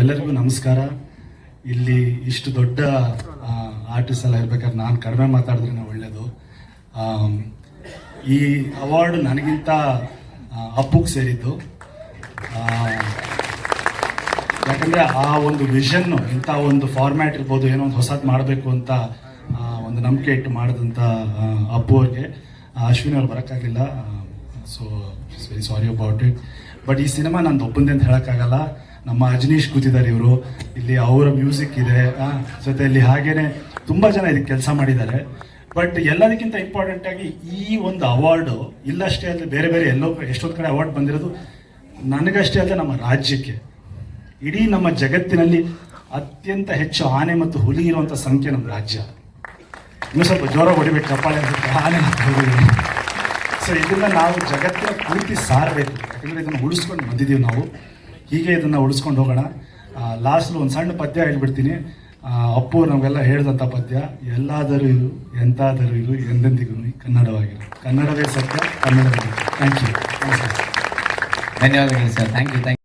ಎಲ್ಲರಿಗೂ ನಮಸ್ಕಾರ. ಇಲ್ಲಿ ಇಷ್ಟು ದೊಡ್ಡ ಆರ್ಟಿಸ್ಟ್ ಎಲ್ಲ ಇರ್ಬೇಕಾದ್ರೆ ನಾನು ಕಡಿಮೆ ಮಾತಾಡಿದ್ರೆ ಒಳ್ಳೆಯದು ಈ ಅವಾರ್ಡ್ ನನಗಿಂತ ಅಪ್ಪುಗೆ ಸೇರಿದ್ದು. ಯಾಕಂದರೆ ಆ ಒಂದು ವಿಷನ್ ಇಂಥ ಒಂದು ಫಾರ್ಮ್ಯಾಟ್ ಇರ್ಬೋದು, ಏನೋ ಒಂದು ಹೊಸದು ಮಾಡಬೇಕು ಅಂತ ಒಂದು ನಂಬಿಕೆ ಇಟ್ಟು ಮಾಡಿದಂಥ ಅಪ್ಪು ಅವ್ರಿಗೆ. ಅಶ್ವಿನಿ ಅವ್ರು ಬರೋಕ್ಕಾಗಿಲ್ಲ. So very sorry about it but ಈ ಸಿನಿಮಾ ನಂದು ಒಬ್ಬಂದೆ ಅಂತ ಹೇಳೋಕ್ಕಾಗಲ್ಲ. ನಮ್ಮ ಅಜನೀಶ್ ಕೂತಿದ್ದಾರೆ ಇವರು. ಇಲ್ಲಿ ಅವರ ಮ್ಯೂಸಿಕ್ ಇದೆ. ಜೊತೆ ಇಲ್ಲಿ ಹಾಗೇನೆ ತುಂಬ ಜನ ಇದಕ್ಕೆ ಕೆಲಸ ಮಾಡಿದ್ದಾರೆ. ಬಟ್ ಎಲ್ಲದಕ್ಕಿಂತ ಇಂಪಾರ್ಟೆಂಟ್ ಆಗಿ ಈ ಒಂದು ಅವಾರ್ಡು ಇಲ್ಲಷ್ಟೇ ಅಲ್ಲದೆ ಬೇರೆ ಬೇರೆ ಎಲ್ಲೋ ಎಷ್ಟೊಂದು ಕಡೆ ಅವಾರ್ಡ್ ಬಂದಿರೋದು ನನಗಷ್ಟೇ ಅಲ್ಲದೆ ನಮ್ಮ ರಾಜ್ಯಕ್ಕೆ. ಇಡೀ ನಮ್ಮ ಜಗತ್ತಿನಲ್ಲಿ ಅತ್ಯಂತ ಹೆಚ್ಚು ಆನೆ ಮತ್ತು ಹುಲಿ ಇರುವಂಥ ಸಂಖ್ಯೆ ನಮ್ಮ ರಾಜ್ಯ. ಇನ್ನೂ ಸ್ವಲ್ಪ ಜ್ವರ ಹೊಡಿಬೇಕು ಚಪ್ಪಾಳೆ ಆನೆ ಸೊ ಇದನ್ನ ನಾವು ಜಗತ್ತಿನ ಪೂರ್ತಿ ಸಾರಬೇಕು. ಯಾಕಂದ್ರೆ ಇದನ್ನು ಉಳಿಸ್ಕೊಂಡು ಬಂದಿದ್ದೀವಿ ನಾವು. ಹೀಗೆ ಇದನ್ನು ಉಳಿಸ್ಕೊಂಡು ಹೋಗೋಣ. ಲಾಸ್ಟ್ ಒಂದು ಸಣ್ಣ ಪದ್ಯ ಹೇಳ್ಬಿಡ್ತೀನಿ. ಅಪ್ಪು ನಮಗೆಲ್ಲ ಹೇಳಿದಂಥ ಪದ್ಯ, ಎಲ್ಲಾದರೂ ಇರು, ಎಂತಾದರೂ ಇರು ಎಂದೆಂದಿಗೂ ಕನ್ನಡವಾಗಿರು ಕನ್ನಡವೇ ಸತ್ಯ ಕನ್ನಡ ಥ್ಯಾಂಕ್ ಯು ಧನ್ಯವಾದಗಳು ಸರ್. Thank you thank